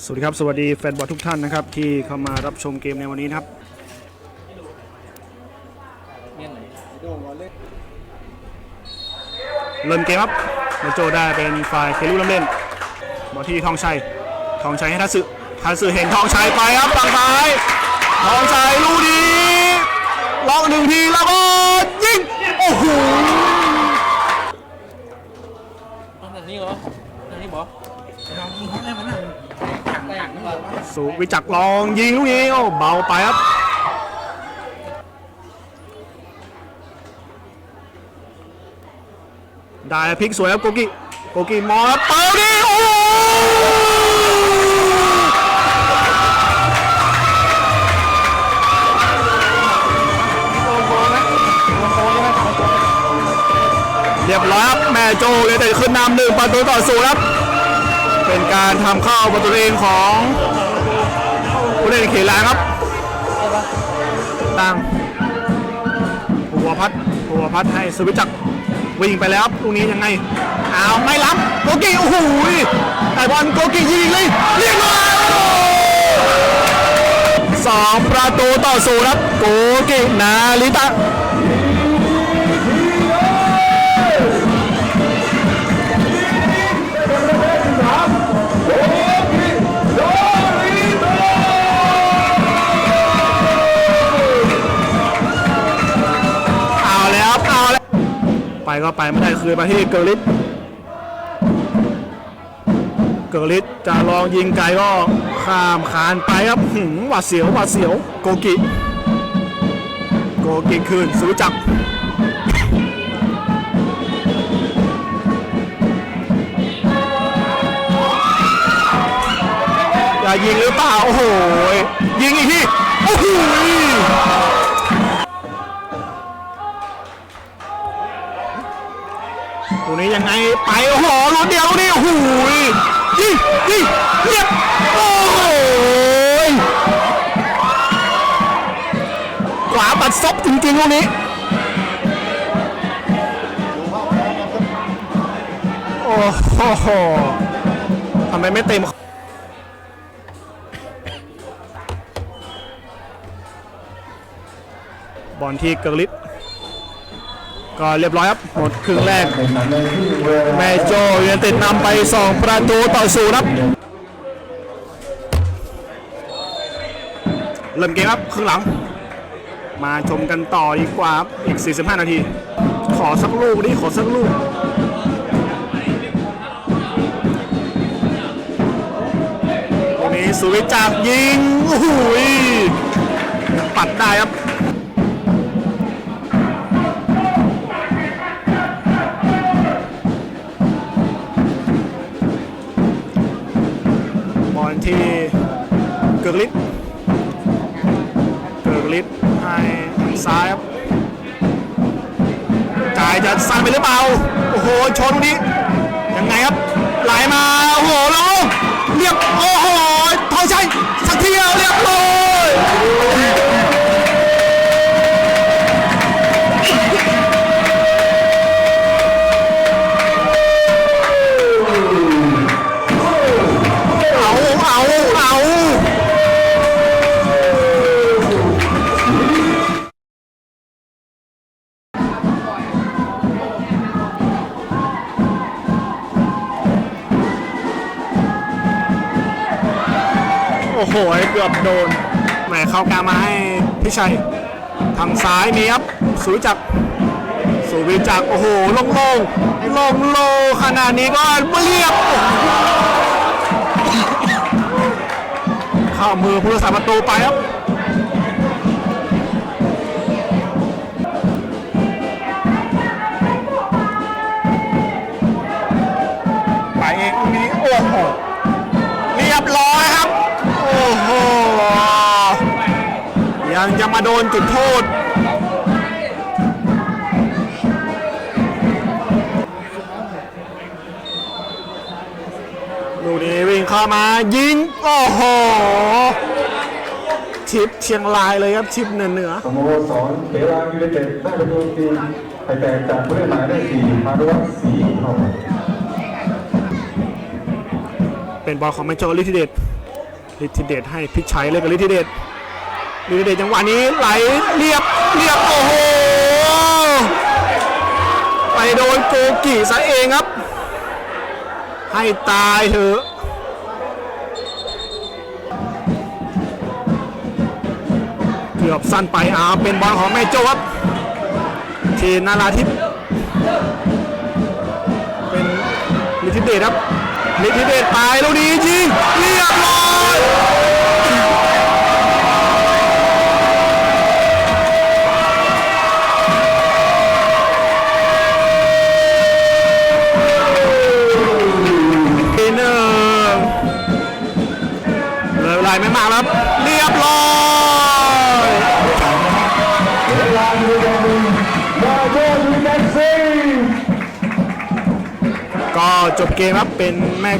สวัสดีครับ สวัสดีแฟนบอลทุกท่านนะครับ ที่เข้ามารับชมเกมในวันนี้นะครับ เริ่มเกมครับโมโจได้เป็นฝ่ายเคลูลำเล่นบอลที่ทองชัยทองชัยให้ทัศสึทัศสึเห็นทองชัยไปครับฝั่งซ้าย ทองชัยลูกนี้ล็อกหนึ่งทีแล้วก็ สุวิจักรลองยิงลูกนี้โอ้เบาไปครับได้พลิกสวยครับโกกิโกกิมอเปิดดิโอ้เรียบร้อยครับแม่โจเลยแต่ขึ้นนำหนึ่งประตูต่อศูนย์ครับ เป็นการทำเข้าประตูเองของ ผู้เล่นเขลางครับตั้งหัวพัดหัวพัดให้สุวิจักรวิ่งไปแล้วตรงนี้ยังไงอ้าวไม่ล้ำโกกิโอ้โหแต่บอลโกกิยิงเลยเรียบร้อยสองประตูต่อศูนย์ครับโกกินาลิตะ ก็ไปไม่ได้คืนมาที่เกอร์ลิตเกอร์ลิตจะลองยิงไกลก็ข้ามคานไปครับหืมหวาดเสียวหวาดเสียวโกกิโกกิคืนสุจักรอย่ายิงหรือเปล่า โอ้โห ยิงอีกที โอ้โห ตัวนี้ยังไงไปโอ้โหลุ้นเดียวนี่โอ้โหยิงยิงเรียบโอ้โหขวาปัดซบจริงๆลูกนี้โอ้โหทำไมไม่เต็มบอลที่เกร์ลิต ก็เรียบร้อยครับ หมดครึ่งแรก แม่โจยูไนเต็ดนำไป 2 ประตูต่อศูนย์ครับ เริ่มเกมครับครึ่งหลัง มาชมกันต่อดีกว่าครับอีก 45 นาที ขอสักลูกดิขอสักลูกตรงนี้สุวิจักยิงโอ้โหยปัดได้ครับ เกิร์กลิตเกิร์กลิตให้ซ้ายครับจ่ายจะสั้นไปหรือเปล่า โอ้โหชนตรงนี้ ยังไงครับ ไหลมา โอ้โหลงเรียบ โอ้โหทองชัยสักทีเดียวเรียบร้อย อ้โหเกือบโดนแหมเข้ากลางมาให้พี่ชัยทางซ้ายมีครับสุวิจักสุวิจักโอ้โหลงโลงลงโลขนาดนี้ก็เรียบเข้ามือผู้รักษาประตูไปครับไปเองตรงนี้โอ้โห ยังจะมาโดนจุดโทษ ลูกนี้วิ่งเข้ามายิง โอ้โห ชิปเชียงรายเลยครับชิปเหนือเหนือสโมสรเขลางยูไนเต็ดได้ประตูตีไปแตกจากผู้เล่นหมายเลขสี่พานุวัฒน์ศรีทองเป็นบอลของแมนเชสเตอร์ลิทิเดตฤทธิเดชให้พิชัยเลยกับฤทธิเดช ฤทธิเดชจังหวะนี้ไหลเรียบเรียบโอ้โหไปโดนโกกิซะเองครับ ให้ตายเถอะเกือบสั้นไปอาเป็นบอลของแม่โจ้ครับทีนาราทิพเป็นฤทธิเดชครับฤทธิเดชไปลูกนี้ยิงเรียบร้อย จบเกมครับเป็นแม่